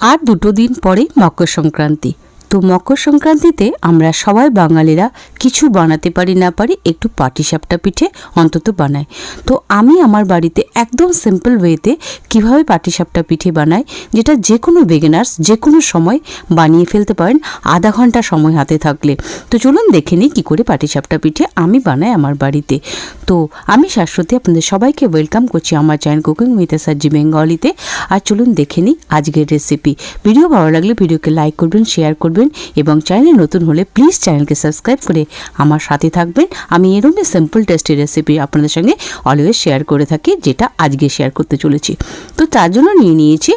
আর দুটো দিন পরে মকর সংক্রান্তি তো মকর সংক্রান্তিতে আমরা সবাই বাঙালিরা কিছু বানাতে পারি না পারি একটু পাটিসাপটা পিঠে অন্তত বানাই। তো আমি আমার বাড়িতে একদম সিম্পল ওয়েতে কীভাবে পাটিসাপটা পিঠে বানাই, যেটা যে কোনো বিগিনার্স যে কোনো সময় বানিয়ে ফেলতে পারেন, আধা ঘণ্টা সময় হাতে থাকলে। তো চলুন দেখে নিই কী করে পাটিসাপটা পিঠে আমি বানাই আমার বাড়িতে। তো আমি শাশ্বতী আপনাদের সবাইকে ওয়েলকাম করছি আমার চ্যানেল কুকিং উইথ সার্জি বেঙ্গলিতে আর চলুন দেখে নিই আজকের রেসিপি ভিডিও ভালো লাগলে ভিডিওকে লাইক করবেন শেয়ার করবেন এবং চ্যানেলে নতুন হলে প্লিজ চ্যানেলকে সাবস্ক্রাইব করে আমার সাথে থাকবেন। আমি এরকমই সিম্পল টেস্টি রেসিপি আপনাদের সঙ্গে অলওয়েজ শেয়ার করে থাকি, যেটা আজকে শেয়ার করতে চলেছি। তো তার জন্য নিয়ে নিয়েছি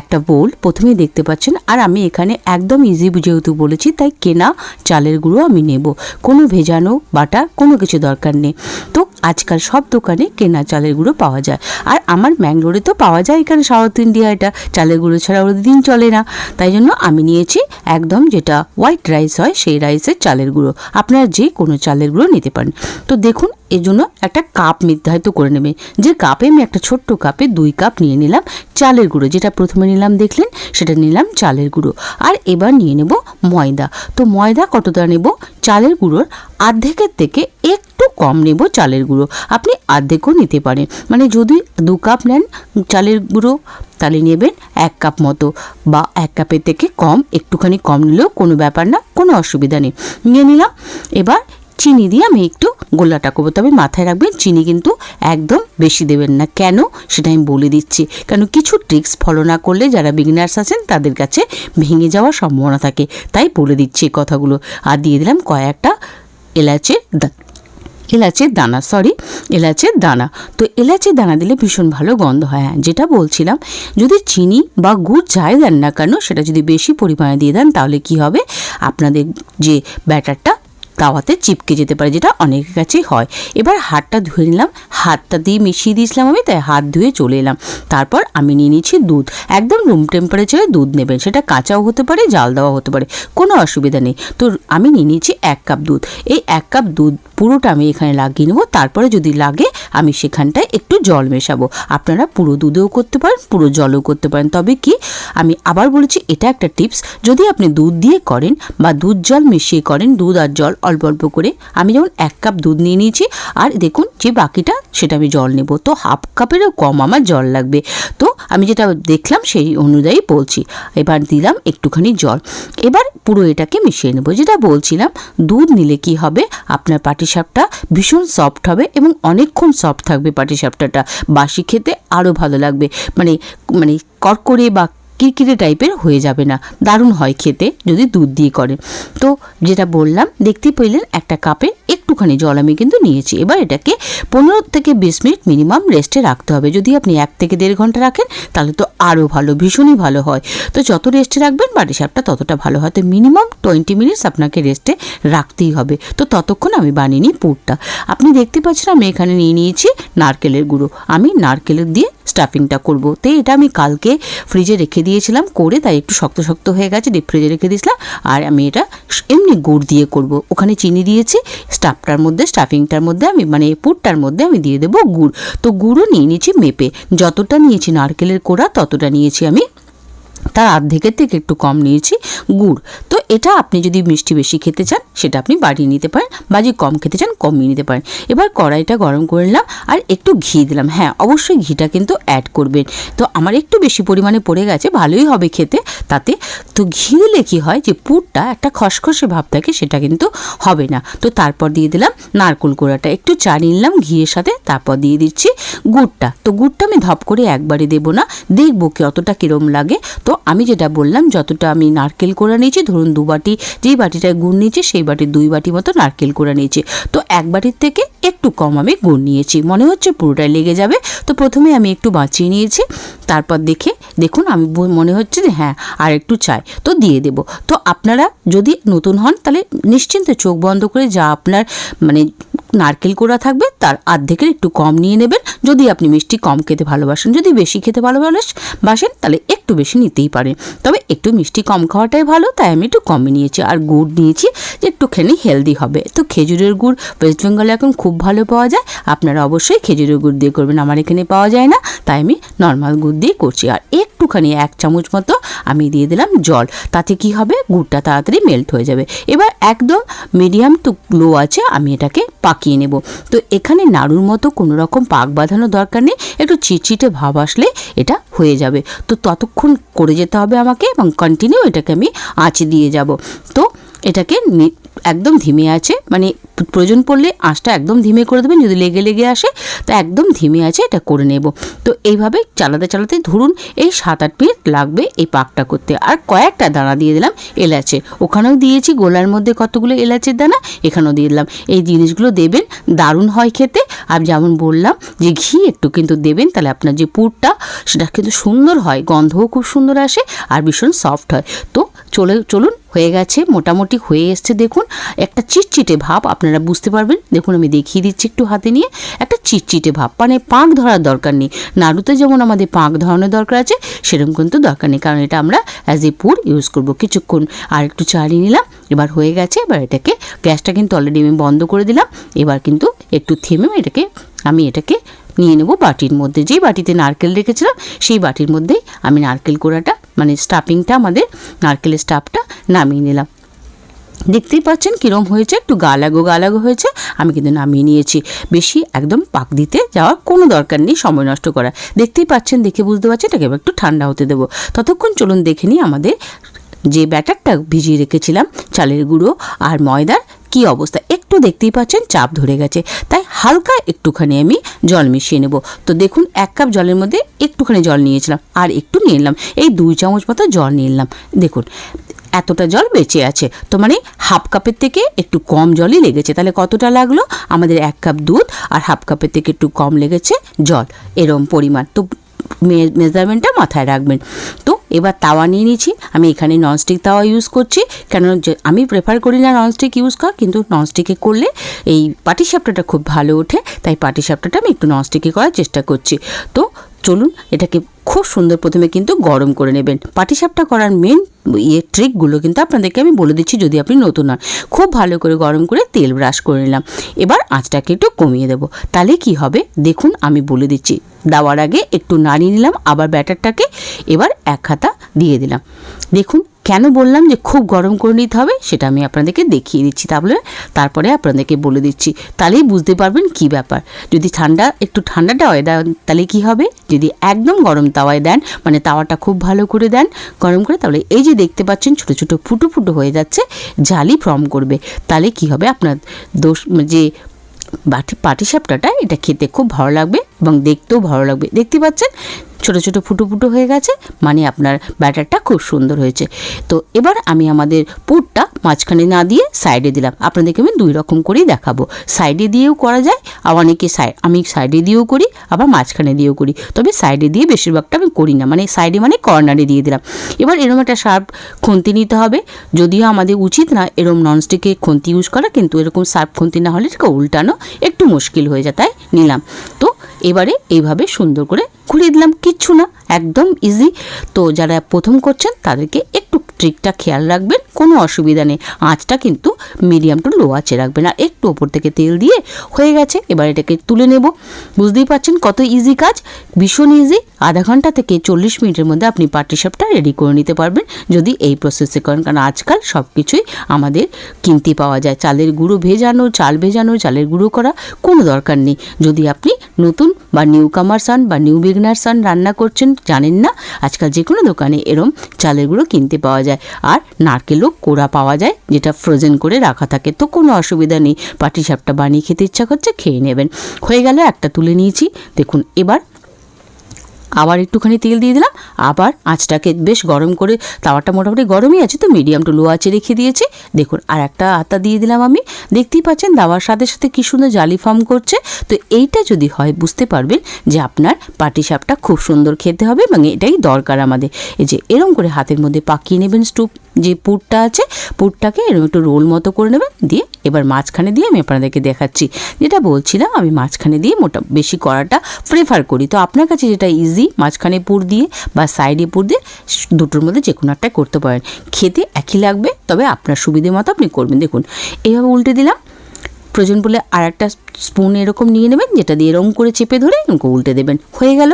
একটা বোল প্রথমেই দেখতে পাচ্ছেন, আর আমি এখানে একদম ইজি যেহেতু বলেছি, তাই কেনা চালের গুঁড়ো আমি নেব। কোনো ভেজানো বাটা, কোনো কিছু দরকার নেই। তো আজকাল সব দোকানে কেনা চালের গুঁড়ো পাওয়া যায়। আর আমার ম্যাঙ্গলোরে তো পাওয়া যায় এখানে সাউথ ইন্ডিয়া এটা। চালের গুঁড়ো ছাড়া ওদের দিন চলে না। তাই জন্য আমি নিয়েছি একদম যেটা হোয়াইট রাইস হয়, সেই রাইসের চালের গুঁড়ো। আপনারা যে কোনো চালের গুঁড়ো নিতে পারেন। তো দেখুন, এর জন্য একটা কাপ নির্ধারিত করে নেবে। যে কাপে আমি একটা ছোট্ট কাপে দুই কাপ নিয়ে নিলাম চালের গুঁড়ো। যেটা প্রথমে নিলাম, দেখলেন? সেটা নিলাম চালের গুঁড়ো। আর এবার নিয়ে নেব ময়দা। তো ময়দা কতটা নেব? চালের গুঁড়োর আর্ধেকের থেকে একটু কম নেব চালের গুঁড়ো। আপনি অর্ধেকও নিতে পারেন। মানে যদি দু কাপ নেন চালের গুঁড়ো তাহলে নেবেন এক কাপ মতো বা এক কাপের থেকে কম, একটুখানি কম নিলেও কোনো ব্যাপার না, কোনো অসুবিধা নেই। নিয়ে নিলাম। এবার চিনি দিয়ে আমি একটু গোল্লাটা করব। তবে মাথায় রাখবেন, চিনি কিন্তু একদম বেশি দেবেন না। কেন? সেটা আমি বলে দিচ্ছি। কেন? কিছু ট্রিক্স ফলো না করলে যারা বিগিনার্স আছেন, তাদের কাছে ভেঙে যাওয়ার সম্ভাবনা থাকে। তাই বলে দিচ্ছি কথাগুলো। আর দিয়ে দিলাম কয়েকটা এলাচের এলাচের দানা সরি এলাচের দানা। তো এলাচের দানা দিলে ভীষণ ভালো গন্ধ হয় হ্যাঁ যেটা বলছিলাম, যদি চিনি বা গুড় যাই দেন না কেন, সেটা যদি বেশি পরিমাণে দিয়ে দেন, তাহলে কি হবে? আপনাদের যে ব্যাটারটা তাওয়াতে চিপকে যেতে পারে, যেটা অনেকের কাছেই হয়। এবার হাতটা ধুয়ে নিলাম, হাতটা দিয়ে মিশিয়ে দিয়েছিলাম আমি, তাই হাত ধুয়ে চলে এলাম। তারপর আমি নিয়ে নিচ্ছি দুধ। একদম রুম টেম্পারেচারে দুধ নেবেন, সেটা কাঁচাও হতে পারে, জাল দেওয়া হতে পারে, কোনো অসুবিধা নেই। তো আমি নিয়ে নিচ্ছি এক কাপ দুধ। এই এক কাপ দুধ পুরোটা আমি এখানে লাগিয়ে নেব, তারপরে যদি লাগে আমি সেখানটায় একটু জল মেশাবো। আপনারা পুরো দুধেও করতে পারেন, পুরো জলও করতে পারেন। তবে কি, আমি আবার বলেছি, এটা একটা টিপস, যদি আপনি দুধ দিয়ে করেন বা দুধ জল মিশিয়ে করেন, দুধ আর জল অল্প অল্প করে। আমি যেমন এক কাপ দুধ নিয়ে নিয়েছি, আর দেখুন যে বাকিটা সেটা আমি জল নেব। তো হাফ কাপেরও কম আমার জল লাগবে। তো আমি যেটা দেখলাম সেই অনুযায়ী বলছি। এবার দিলাম একটুখানি জল। এবার পুরো এটাকে মিশিয়ে নেব। যেটা বলছিলাম, দুধ নিলে কি হবে? আপনার পাটিসাপটা ভীষণ সফট হবে এবং অনেকক্ষণ সফট থাকবে পাটিসাপটাটা। বাসি খেতে আরও ভালো লাগবে। মানে মানে কড়কড়ে বা কিরকিরে টাইপের হয়ে যাবে না। দারুণ হয় খেতে, যদি দুধ দিয়ে করে। তো যেটা বললাম, দেখতে পেলেন একটা কাপে একটুখানি জল আমি কিন্তু নিয়েছি। এবার এটাকে পনেরো থেকে বিশ মিনিট মিনিমাম রেস্টে রাখতে হবে। যদি আপনি এক থেকে দেড় ঘণ্টা রাখেন, তাহলে তো আরও ভালো, ভীষণই ভালো হয়। তো যত রেস্টে রাখবেন বাটিসাপটা ততটা ভালো হয়। তো মিনিমাম টোয়েন্টি মিনিটস আপনাকে রেস্টে রাখতেই হবে। তো ততক্ষণ আমি বানিয়ে নিই পুরটা। আপনি দেখতে পাচ্ছেন, আমি এখানে নিয়ে নিয়েছি নারকেলের গুঁড়ো। আমি নারকেলের দিয়ে স্টাফিংটা করব। তো এটা আমি কালকে ফ্রিজে রেখে দিয়েছিলাম, করে তাই একটু শক্ত শক্ত হয়ে গেছে ডিপ ফ্রিজে রেখে দিয়েছিলাম, আর আমি এটা এমনি গুড় দিয়ে করব। ওখানে চিনি দিয়েছি স্টাফটার মধ্যে স্টাফিংটার মধ্যে আমি মানে পুরটার মধ্যে আমি দিয়ে দেবো গুড়। তো গুড়ও নিয়ে নিয়েছি মেপে, যতটা নিয়েছি নারকেলের কোড়া, ততটা নিয়েছি আমি তার অর্ধেকের থেকে একটু কম নিয়েছি গুড়। তো এটা আপনি যদি মিষ্টি বেশি খেতে চান, সেটা আপনি বাড়িয়ে নিতে পারেন বা যদি কম খেতে চান, কমিয়ে নিতে পারেন। এবার কড়াইটা গরম করে নিলাম আর একটু ঘি দিলাম। হ্যাঁ অবশ্যই ঘিটা কিন্তু অ্যাড করবেন। তো আমার একটু বেশি পরিমাণে পড়ে গেছে, ভালোই হবে খেতে। তাতে তো ঘি দিলে কী হয় যে পুরটা একটা খসখসে ভাব থাকে, সেটা কিন্তু হবে না। তো তারপর দিয়ে দিলাম নারকোল কোড়াটা একটু চা নিলাম ঘিয়ের সাথে, তারপর দিয়ে দিচ্ছি গুড়টা। তো গুড়টা আমি ধপ করে একবারে দেবো না। দেখব কি অতটা কিরম লাগে। তো আমি যেটা বললাম, যতটা আমি নারকেল কোড়া নিয়েছি, ধরুন দু বাটি, যেই বাটিটায় গুড় নিয়েছি, সেই বাটির দুই বাটি মতো নারকেল কোড়া নিয়েছি। তো এক বাটির থেকে একটু কম আমি গুড় নিয়েছি। মনে হচ্ছে পুরোটাই লেগে যাবে। তো প্রথমে আমি একটু বাঁচিয়ে নিয়েছি। তারপর দেখে, দেখুন আমি মনে হচ্ছে যে হ্যাঁ আর একটু চাই। তো দিয়ে দেব। তো আপনারা যদি নতুন হন, তাহলে নিশ্চিন্তে চোখ বন্ধ করে যা আপনার মানে নারকেল কোড়া থাকবে, তার অর্ধেকের একটু কম নিয়ে নেবেন। যদি আপনি মিষ্টি কম খেতে ভালোবাসেন, যদি বেশি খেতে ভালোবাসেন বাসেন তাহলে একটু বেশি নিতেই পারেন। তবে একটু মিষ্টি কম খাওয়াটাই ভালো, তাই আমি একটু কমই নিয়েছি। আর গুড় নিয়েছি, যে একটুখানি হেলদি হবে। তো খেজুরের গুড় ওয়েস্ট বেঙ্গলে এখন খুব ভালো পাওয়া যায়। আপনারা অবশ্যই খেজুরের গুড় দিয়ে করবেন, আমার এখানে পাওয়া যায় না। তাই আমি নর্মাল গুড় দিয়ে করছি। আর একটুখানি, এক চামচ মতো আমি দিয়ে দিলাম জল। তাতে কি হবে? গুড়টা তাড়াতাড়ি মেল্ট হয়ে যাবে। এবার একদম মিডিয়াম টু লো আছে, আমি এটাকে পাকিয়ে নেব। তো এখানে নাড়ুর মতো কোনো রকম পাক বাঁধানোর দরকার নেই। একটু চিটচিটে ভাব আসলে এটা হয়ে যাবে। তো ততক্ষণ করে যেতে হবে আমাকে এবং কন্টিনিউ এটাকে আমি আঁচ দিয়ে যাব। তো এটাকে একদম ধিমে আছে মানে প্রয়োজন পড়লে আঁচটা একদম ধিমে করে দেবেন, যদি লেগে লেগে আসে, তো একদম ধিমে আছে, এটা করে নেব। তো এইভাবে চালাতে চালাতে ধরুন এই সাত আট মিনিট লাগবে এই পাকটা করতে। আর কয়েকটা দানা দিয়ে দিলাম এলাচে। ওখানেও দিয়েছি, গোলার মধ্যে কতগুলো এলাচের দানা, এখানেও দিয়ে দিলাম। এই জিনিসগুলো দেবেন, দারুণ হয় খেতে। আর যেমন বললাম যে ঘি একটু কিন্তু দেবেন, তাহলে আপনার যে পুরটা, সেটা কিন্তু সুন্দর হয়, গন্ধও খুব সুন্দর আসে, আর ভীষণ সফট হয়। তো চলে, চলুন, হয়ে গেছে, মোটামুটি হয়ে এসছে, দেখুন, একটা চিটচিটে ভাব, আপনারা বুঝতে পারবেন। দেখুন, আমি দেখিয়ে দিচ্ছি একটু হাতে নিয়ে, একটা চিটচিটে ভাব মানে পাঁক ধরার দরকার নেই। নাড়ুতে যেমন আমাদের পাঁক ধরানোর দরকার আছে, সেরকম কিন্তু দরকার নেই, কারণ এটা আমরা অ্যাজ এ পুর ইউজ করব কিছুক্ষণ। আর একটু চালিয়ে নিলাম, এবার হয়ে গেছে, এবার এটাকে, গ্যাসটা কিন্তু অলরেডি আমি বন্ধ করে দিলাম, এবার কিন্তু একটু থেমে এটাকে, আমি এটাকে নিয়ে নেব বাটির মধ্যে। যেই বাটিতে নারকেল রেখেছিলাম, সেই বাটির মধ্যেই আমি নারকেল কোড়াটা মানে স্টাফিংটা আমাদের নারকেলের স্টাফটা নামিয়ে নিলাম। দেখতেই পাচ্ছেন কীরম হয়েছে, একটু গালাগো গালাগো হয়েছে, আমি কিন্তু নামিয়ে নিয়েছি। বেশি একদম পাক দিতে যাওয়ার কোনো দরকার নেই, সময় নষ্ট করা দেখতেই পাচ্ছেন, দেখে বুঝতে পারছি এটাকে একটু ঠান্ডা হতে দেবো। ততক্ষণ চলুন দেখে নিই আমাদের যে ব্যাটারটা ভিজিয়ে রেখেছিলাম, চালের গুঁড়ো আর ময়দার কি অবস্থা? একটু দেখতেই পাচ্ছেন চাপ ধরে গেছে। তাই হালকা একটুখানি আমি জল মিশিয়ে নেব। তো দেখুন, এক কাপ জলের মধ্যে একটুখানি জল নিয়েছিলাম আর একটু নিয়ে নিলাম। এই দুই চামচ মতো জল নিলাম। দেখুন, এতটা জল বেঁচে আছে। তো মানে হাফ কাপের থেকে একটু কম জলই লেগেছে। তাহলে কতটা লাগল? আমাদের এক কাপ দুধ আর হাফ কাপের থেকে একটু কম লেগেছে জল। এরম পরিমাণ। তো মেজারমেন্টটা মাথায় রাখবেন। তো এবার তাওয়া নিয়ে নিয়েছি আমি এখানে ননস্টিক তাওয়া ইউজ করছি। কেন আমি প্রেফার করি না ননস্টিক ইউজ করা, কিন্তু ননস্টিকে করলে এই পাটিসাপটাটা খুব ভালো ওঠে। তাই পাটিসাপটাটা আমি একটু ননস্টিকে করার চেষ্টা করছি। তো চলুন এটাকে খুব সুন্দর প্রথমে কিন্তু গরম করে নেবেন। পাটিসাপটা করার মেন ইয়ে ট্রিকগুলো কিন্তু আপনাদেরকে আমি বলে দিচ্ছি যদি আপনি নতুন হন খুব ভালো করে গরম করে তেল ব্রাশ করে নিলাম। এবার আঁচটাকে একটু কমিয়ে দেবো। তাহলে কি হবে? দেখুন আমি বলে দিচ্ছি। দেওয়ার আগে একটু নাড়িয়ে নিলাম, আবার ব্যাটারটাকে। এবার এক হাতা দিয়ে দিলাম। দেখুন, কেন বললাম যে খুব গরম করে নিতে হবে সেটা আমি আপনাদেরকে দেখিয়ে দিচ্ছি তাহলে। তারপরে আপনাদেরকে বলে দিচ্ছি, তাহলেই বুঝতে পারবেন কি ব্যাপার। যদি ঠান্ডা, একটু ঠান্ডা তাওয়ায় দেন, তাহলে কি হবে? যদি একদম গরম তাওয়ায় দেন মানে তাওয়াটা খুব ভালো করে দেন, গরম করে, তাহলে এই যে দেখতে পাচ্ছেন ছোটো ছোটো ফুটো ফুটো হয়ে যাচ্ছে, জালি ফর্ম করবে। তাহলে কি হবে? আপনার দোষ, যে বাটি, পাটিসাপটাটা, এটা খেতে খুব ভালো লাগবে। এবং দেখতেও ভালো লাগবে। দেখতে পাচ্ছেন? ছোটো ছোটো ফুটো ফুটো হয়ে গেছে মানে আপনার ব্যাটারটা খুব সুন্দর হয়েছে। তো এবার আমি আমাদের পুরটা মাঝখানে না দিয়ে সাইডে দিলাম। আপনাদেরকে আমি দুই রকম করেই দেখাবো। সাইডে দিয়েও করা যায়, আর অনেকে সাইড আমি সাইডে দিয়েও করি, আবার মাঝখানে দিয়েও করি। তবে সাইডে দিয়ে বেশিরভাগটা আমি করি না মানে সাইডে মানে কর্নারে দিয়ে দিলাম। এবার এরকম একটা শার্প খুন্তি নিতে হবে। যদিও আমাদের উচিত না এরকম ননস্টিকে খুন্তি ইউজ করা, কিন্তু এরকম শার্প খুন্তি না হলে এটাকে উল্টানো একটু মুশকিল হয়ে যায়, তাই নিলাম। তো এবারে এইভাবে সুন্দর করে খুলে দিলাম। কিচ্ছু না, একদম ইজি তো যারা প্রথম করছেন, তাদেরকে একটু ট্রিকটা খেয়াল রাখবেন, কোনো অসুবিধা নেই। আঁচটা কিন্তু মিডিয়াম টু লো আঁচে রাখবেন আর একটু ওপর থেকে তেল দিয়ে হয়ে গেছে, এবার এটাকে তুলে নেব। বুঝতেই পারছেন কত ইজি কাজ? ভীষণ ইজি আধা ঘণ্টা থেকে চল্লিশ মিনিটের মধ্যে আপনি পাটিসাপটা রেডি করে নিতে পারবেন। যদি এই প্রসেসে করেন, কারণ আজকাল সব কিছুই আমাদের কিনতে পাওয়া যায়। চালের গুঁড়ো ভেজানো, চাল ভেজানো, চালের গুঁড়ো করা কোনো দরকার নেই। যদি আপনি নতুন বা নিউ কামারসান বা নিউ বিগনারসান রান্না করছেন, জানেন না? আজকাল যে কোনো দোকানে এরম চালের গুঁড়ো কিনতে পাওয়া যায়। আর নারকেলও কোড়া পাওয়া যায়, যেটা ফ্রোজেন করে রাখা থাকে। তো কোনো অসুবিধা নেই। পাটি সাপটা বানিয়ে খেতে ইচ্ছা করছে, খেয়ে নেবেন। হয়ে গেল, একটা তুলে নিয়েছি। দেখুন, এবার আবার একটুখানি তেল দিয়ে দিলাম। আবার আঁচটাকে বেশ গরম করে, তাওয়াটা মোটামুটি গরমই আছে তো মিডিয়াম টু লো আঁচে রেখে দিয়েছি। দেখুন, আর একটা আতা দিয়ে দিলাম আমি। দেখতেই পাচ্ছেন, দাওয়ার সাথে সাথে কী সুন্দর জালি ফর্ম করছে। তো এইটা যদি হয়, বুঝতে পারবেন যে আপনার পাটিসাপটা খুব সুন্দর খেতে হবে এবং এটাই দরকার আমাদের। এই যে এরম করে হাতের মধ্যে পাকিয়ে নেবেন স্টুপ, যে পুরটা আছে, পুরটাকে এরকম একটু রোল মতো করে নেবেন। দিয়ে এবার মাঝখানে দিয়ে আমি আপনাদেরকে দেখাচ্ছি। যেটা বলছিলাম, আমি মাঝখানে দিয়ে মোটা, বেশি করাটা প্রেফার করি। তো আপনার কাছে যেটা ইজি মাঝখানে পুর দিয়ে বা সাইডে পুর দিয়ে দুটোর মধ্যে যে কোনো একটা করতে পারেন। খেতে একই লাগবে, তবে আপনার সুবিধে মতো আপনি করবেন। দেখুন এইভাবে উল্টে দিলাম। প্রয়োজন বলে আর একটা স্পুন এরকম নিয়ে নেবেন, যেটা দিয়ে এরকম করে চেপে ধরে উল্টে দেবেন। হয়ে গেল।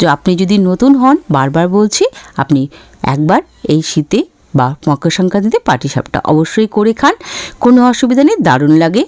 যে আপনি যদি নতুন হন, বারবার বলছি, আপনি একবার এই শীতে বা মকর সংক্রান্তিতে পাটিসাপটা অবশ্যই করে খান। কোনো অসুবিধা নেই, দারুণ লাগে।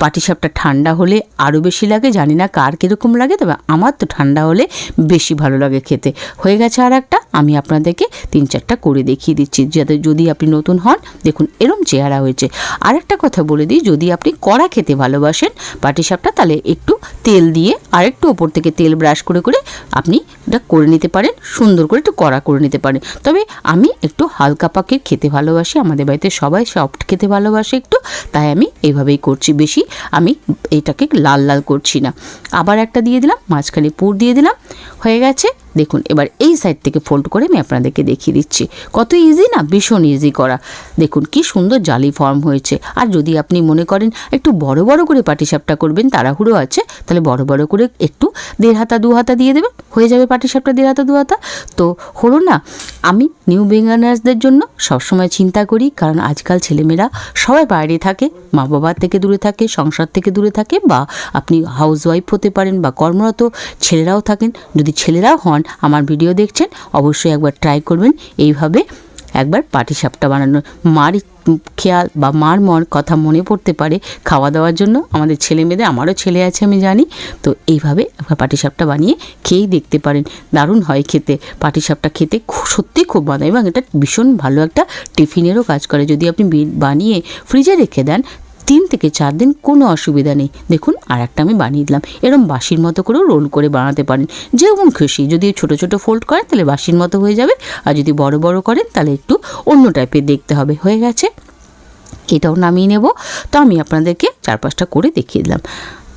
পাটিসাপটা ঠান্ডা হলে আরও বেশি লাগে, জানি না কার কীরকম লাগে, তবে আমার তো ঠান্ডা হলে বেশি ভালো লাগে খেতে। হয়ে গেছে আর একটা আমি আপনাদেরকে তিন চারটা করে দেখিয়ে দিচ্ছি, যাতে যদি আপনি নতুন হন, দেখুন এরম চেহারা হয়েছে। আর একটা কথা বলে দিই, যদি আপনি কড়া খেতে ভালোবাসেন পাটিসাপটা, তাহলে একটু তেল দিয়ে আর একটু ওপর থেকে তেল ব্রাশ করে করে আপনি এটা করে নিতে পারেন, সুন্দর করে একটু কড়া করে নিতে পারেন। তবে আমি একটু হালকা পাকে খেতে ভালোবাসি, আমাদের বাড়িতে সবাই সফট খেতে ভালোবাসে একটু, তাই আমি এইভাবেই করছি। বেশি আমি এটাকে লাল লাল করছি না। আবার একটা দিয়ে দিলাম, মাঝখানে পুর দিয়ে দিলাম, হয়ে গেছে। দেখুন, এবার এই সাইড থেকে ফোল্ড করে আমি আপনাদেরকে দেখিয়ে দিচ্ছি। কত ইজি না? ভীষণ ইজি করা। দেখুন, কি সুন্দর জালি ফর্ম হয়েছে। আর যদি আপনি মনে করেন একটু বড় বড় করে পাটিসাপটা করবেন, তাড়াহুড়ো আছে, তাহলে বড় বড় করে একটু দেড় হাতা, দু হাতা দিয়ে দেবেন। হয়ে যাবে পাটিসাপটা দেড় হাতা, দু হাতা। তো হলো না, আমি নিউ বেঙ্গানার্সদের জন্য সবসময় চিন্তা করি, কারণ আজকাল ছেলেমেয়েরা সবাই বাইরে থাকে মা বাবার থেকে দূরে থাকে, সংসার থেকে দূরে থাকে, বা আপনি হাউস ওয়াইফ হতে পারেন বা কর্মরত ছেলেরাও থাকেন। যদি ছেলেরাও হন আমার ভিডিও দেখছেন, অবশ্যই একবার ট্রাই করবেন। এইভাবে একবার পাটিসাপটা বানানোর, মার খেয়াল বা মার মন কথা মনে পড়তে পারে খাওয়া দাওয়ার জন্য। আমাদের ছেলে মেয়েদের, আমারও ছেলে আছে আমি জানি। তো এইভাবে একবার পাটিসাপটা বানিয়ে খেয়েই দেখতে পারেন। দারুণ হয় খেতে। পাটিসাপটা খেতে সত্যি খুব ভালো এবং এটা ভীষণ ভালো একটা টিফিনেরও কাজ করে। যদি আপনি বানিয়ে ফ্রিজে রেখে দেন তিন থেকে চার দিন কোনো অসুবিধা নেই। দেখুন আর একটা আমি বানিয়ে দিলাম। এরম বাসির মতো করেও রোল করে বানাতে পারেন। যেমন খুশি, যদি ছোট ছোট ফোল্ড করেন তাহলে বাসির মতো হয়ে যাবে। আর যদি বড় বড় করেন তাহলে একটু অন্য টাইপের দেখতে হবে। হয়ে গেছে? এটাও নামিয়ে নেব। তো আমি আপনাদেরকে চার পাঁচটা করে দেখিয়ে দিলাম।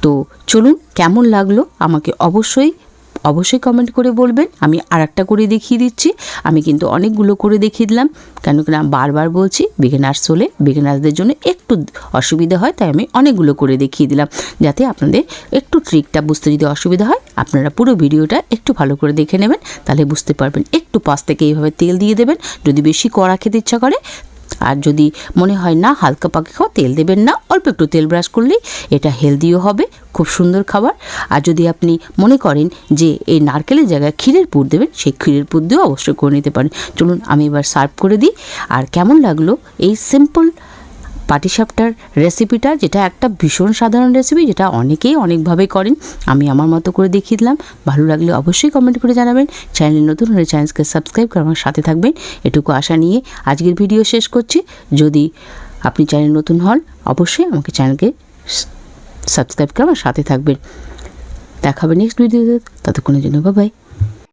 তো চলুন, কেমন লাগল? আমাকে অবশ্যই অবশ্যই কমেন্ট করে বলবেন। আমি আর করে দেখিয়ে দিচ্ছি। আমি কিন্তু অনেকগুলো করে দেখিয়ে দিলাম। কেন কি না বারবার বলছি বিগিনার্স হলে বিগিনার্সদের জন্য একটু অসুবিধা হয়, তাই আমি অনেকগুলো করে দেখিয়ে দিলাম। যাতে আপনাদের একটু ট্রিকটা বুঝতে যদি অসুবিধা হয়, আপনারা পুরো ভিডিওটা একটু ভালো করে দেখে নেবেন। তাহলে বুঝতে পারবেন, একটু পাশ থেকে এইভাবে তেল দিয়ে দেবেন। যদি বেশি কড়া খেতে ইচ্ছা করে আর যদি মনে হয় না, হালকা পাকে খাওয়া, তেল দেবেন না, অল্প একটু তেল ব্রাশ করলেই এটা হেলদিও হবে, খুব সুন্দর খাবার। আর যদি আপনি মনে করেন যে এই নারকেলের জায়গায় ক্ষীরের পুর দেবেন, সেই ক্ষীরের পুর দিয়েও অবশ্যই করে নিতে পারেন। চলুন, আমি এবার সার্ভ করে দিই। আর কেমন লাগল এই সিম্পল পাটিসাপটার রেসিপিটা যেটা একটা ভীষণ সাধারণ রেসিপি যেটা অনেকেই অনেকভাবে করেন। আমি আমার মতো করে দেখিয়ে দিলাম। ভালো লাগলে অবশ্যই কমেন্ট করে জানাবেন। চ্যানেল নতুন হলে চ্যানেলকে সাবস্ক্রাইব করে আমার সাথে থাকবেন। এটুকু আশা নিয়ে আজকের ভিডিও শেষ করছি। যদি আপনি চ্যানেল নতুন হন, অবশ্যই আমাকে চ্যানেলকে সাবস্ক্রাইব করে আমার সাথে থাকবেন। দেখাবে নেক্সট ভিডিওতে ততক্ষণের জন্য বাবাই